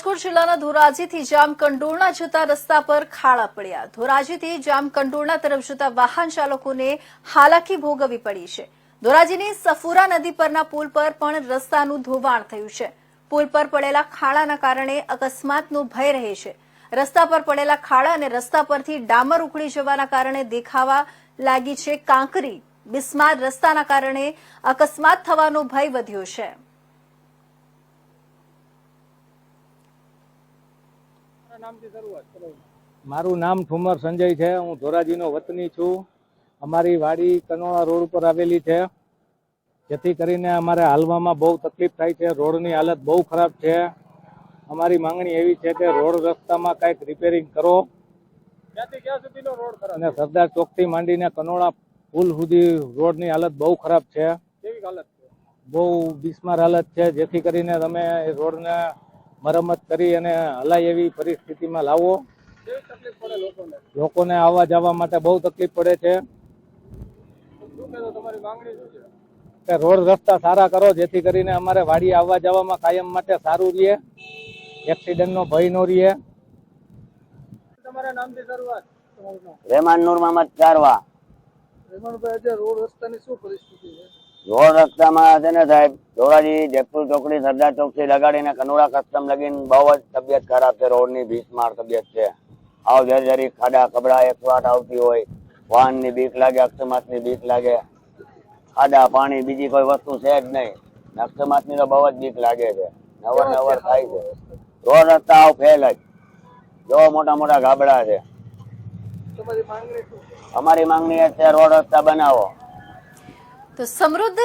રાજકોટ જિલ્લાના ધોરાજીથી જામકંડોરણા જતા રસ્તા પર ખાડા પડ્યા. ધોરાજીથી જામકંડોરણા તરફ જતા વાહન ચાલકોને હાલાકી ભોગવવી પડી છે. ધોરાજીની સફુરા નદી પરના પુલ પર પણ રસ્તાનું ધોવાણ થયું છે. પુલ પર પડેલા ખાડાના કારણે અકસ્માતનો ભય રહે છે. રસ્તા પર પડેલા ખાડા અને રસ્તા પરથી ડામર ઉખડી જવાના કારણે દેખાવા લાગી છે કાંકરી. બિસ્માર રસ્તાના કારણે અકસ્માત થવાનો ભય વધ્યો છે. મારું નામ ઠુમર સંજય છે. હું ધોરાજીનો વતની છું. અમારી વાડી કનોળા રોડ ઉપર આવેલી છે. જેથી કરીને અમારે હાલવામાં બહુ તકલીફ થાય છે. રોડની હાલત બહુ ખરાબ છે. અમારી માંગણી એવી છે કે રોડ રસ્તામાં કંઈક રિપેરિંગ કરો. અને સરદાર ચોકથી માંડીને કનોળા પુલ સુધી રોડની હાલત બહુ ખરાબ છે? બહુ બિસ્માર હાલત છે. જેથી કરીને તમે એ રોડને મરમ્મત કરી અને હલાય એવી પરિસ્થિતિમાં લાવો લોકોને આવવા જવા માટે બહુ તકલીફ પડે છે. રોડ રસ્તા સારા કરો જેથી કરીને અમારે વાડી આવવા જવામાં કાયમ માટે સારું રહે એક્સિડન્ટનો ભય નો રહે. રહેમાન નૂર મોહમ્મદ કારવા રોડ રસ્તામાં છે ને સાહેબ ધોરાજી જેતપુર ચોકડી સરદાર ચોકથી લગાડીને કનોડા કસ્ટમ લગીને બહુ જ તબિયત ખરાબ છે રોડની ભીસમાર તબિયત છે. આવ જરી ખાડા કબડા એકવાટ આવતી હોય વાહનની બીક લાગે અકસ્માતની બીક લાગે. ખાડા પાણી બીજી કોઈ વસ્તુ છે જ નહીં. ને ની તો બહુ જ બીક લાગે છે. નવર નવર થાય છે. રોડ રસ્તા આવ ફેલ જ. જો મોટા મોટા ગાબડા છે. અમારી માંગણી છે રોડ રસ્તા બનાવો. તો સમૃદ્ધ